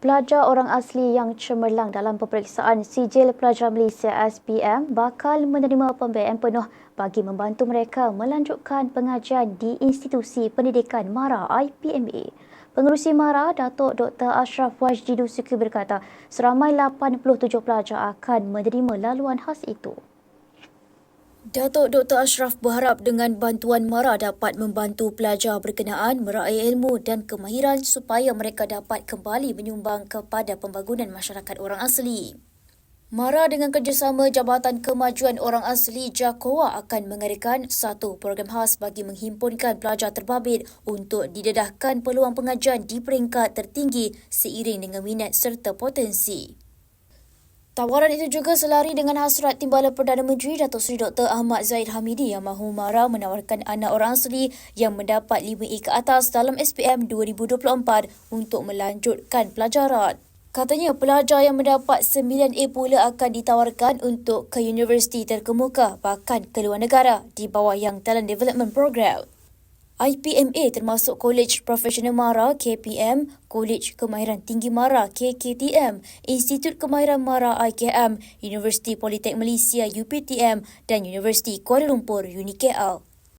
Pelajar orang asli yang cemerlang dalam peperiksaan Sijil Pelajar Malaysia SPM bakal menerima pembiayaan penuh bagi membantu mereka melanjutkan pengajian di institusi pendidikan MARA IPMA. Pengerusi MARA, Datuk Dr. Ashraf Wajdi Dusuki berkata seramai 87 pelajar akan menerima laluan khas itu. Datuk Dr. Ashraf berharap dengan bantuan MARA dapat membantu pelajar berkenaan meraih ilmu dan kemahiran supaya mereka dapat kembali menyumbang kepada pembangunan masyarakat orang asli. MARA dengan kerjasama Jabatan Kemajuan Orang Asli JAKOA akan mengadakan satu program khas bagi menghimpunkan pelajar terbabit untuk didedahkan peluang pengajian di peringkat tertinggi seiring dengan minat serta potensi. Tawaran itu juga selari dengan hasrat Timbalan Perdana Menteri Datuk Seri Dr. Ahmad Zaid Hamidi yang mahu marah menawarkan anak orang asli yang mendapat 5E ke atas dalam SPM 2024 untuk melanjutkan pelajaran. Katanya pelajar yang mendapat 9A pula akan ditawarkan untuk ke universiti terkemuka bahkan ke luar negara di bawah Young Talent Development Program. IPMA termasuk College Profesional MARA KPM, College Kemahiran Tinggi MARA KKTM, Institut Kemahiran MARA IKM, Universiti Politek Malaysia UPTM dan Universiti Kuala Lumpur UNIKL.